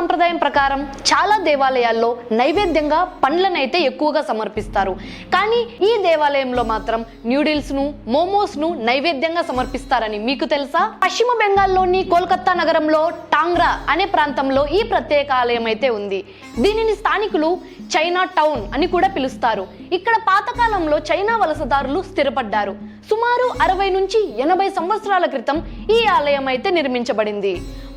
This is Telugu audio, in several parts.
సాంప్రదాయం ప్రకారం చాలా దేవాలయాల్లో నైవేద్యంగా పండ్లనైతే ఎక్కువగా సమర్పిస్తారు. కానీ ఈ దేవాలయంలో మాత్రం న్యూడిల్స్ను మోమోస్ను నైవేద్యంగా సమర్పిస్తారని మీకు తెలుసా? పశ్చిమ బెంగాల్లోని కోల్కతా నగరంలో టాంగ్రా అనే ప్రాంతంలో ఈ ప్రత్యేక ఆలయం అయితే ఉంది. దీనిని స్థానికులు చైనా టౌన్ అని కూడా పిలుస్తారు. ఇక్కడ పాతకాలంలో చైనా వలసదారులు స్థిరపడ్డారు. సుమారు అరవై నుంచి ఎనభై సంవత్సరాల క్రితం ఈ ఆలయం అయితే నిర్మించబడింది.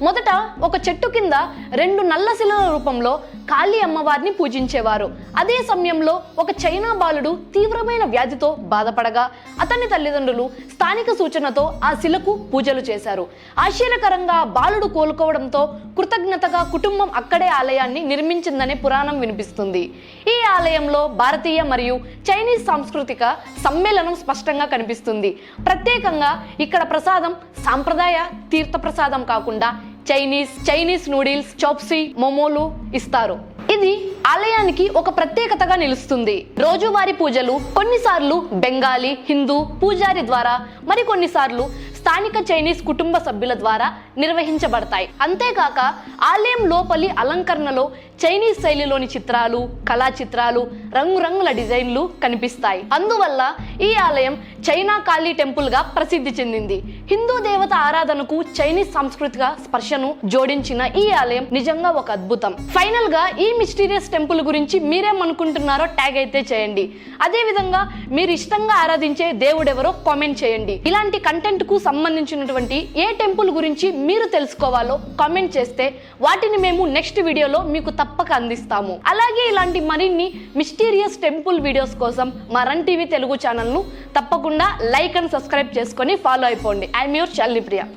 మొదట ఒక చెట్టు కింద రెండు నల్ల శిలల రూపంలో కాళీ అమ్మవారిని పూజించేవారు. అదే సమయంలో ఒక చైనా బాలుడు తీవ్రమైన వ్యాధితో బాధపడగా అతని తల్లిదండ్రులు స్థానిక సూచనతో ఆ శిలకు పూజలు చేశారు. ఆశ్చర్యకరంగా బాలుడు కోలుకోవడంతో కృతజ్ఞతగా కుటుంబం అక్కడే ఆలయాన్ని నిర్మించిందనే పురాణం వినిపిస్తుంది. ఈ ఆలయంలో భారతీయ మరియు చైనీస్ సాంస్కృతిక సమ్మేళనం స్పష్టంగా కనిపిస్తుంది. ప్రత్యేకంగా ఇక్కడ ప్రసాదం సాంప్రదాయ తీర్థ ప్రసాదం కాకుండా చైనీస్ చైనీస్ నూడిల్స్ చౌప్సీ మోమోలు ఇస్తారు. ఇది ఆలయానికి ఒక ప్రత్యేకతగా నిలుస్తుంది. రోజువారీ పూజలు కొన్నిసార్లు బెంగాలీ హిందూ పూజారి ద్వారా మరికొన్నిసార్లు స్థానిక చైనీస్ కుటుంబ సభ్యుల ద్వారా నిర్వహించబడతాయి. అంతేకాక ఆలయం లోపలి అలంకరణలో చైనీస్ శైలిలోని చిత్రాలు కళా చిత్రాలు రంగురంగుల డిజైన్లు కనిపిస్తాయి. అందువల్ల ఈ ఆలయం చైనా కాళీ టెంపుల్గా ప్రసిద్ధి చెందింది. హిందూ దేవత ఆరాధనకు చైనీస్ సాంస్కృతిక స్పర్శను జోడించిన ఈ ఆలయం నిజంగా ఒక అద్భుతం. ఫైనల్గా ఈ మిస్టీరియస్ టెంపుల్ గురించి మీరేమనుకుంటున్నారో ట్యాగ్ అయితే చేయండి. అదే విధంగా మీరు ఇష్టంగా ఆరాధించే దేవుడెవరో కామెంట్ చేయండి. ఇలాంటి కంటెంట్కు సంబంధించినటువంటి ఏ టెంపుల్ గురించి మీరు తెలుసుకోవాలో కామెంట్ చేస్తే వాటిని మేము నెక్స్ట్ వీడియోలో మీకు తప్పక అందిస్తాము. అలాగే ఇలాంటి మరిన్ని మిస్టీరియస్ టెంపుల్ వీడియోస్ కోసం మా రన్ టీవీ తెలుగు ఛానల్ను తప్పకుండా లైక్ అండ్ సబ్స్క్రైబ్ చేసుకొని ఫాలో అయిపోండి. I'm your Challipriya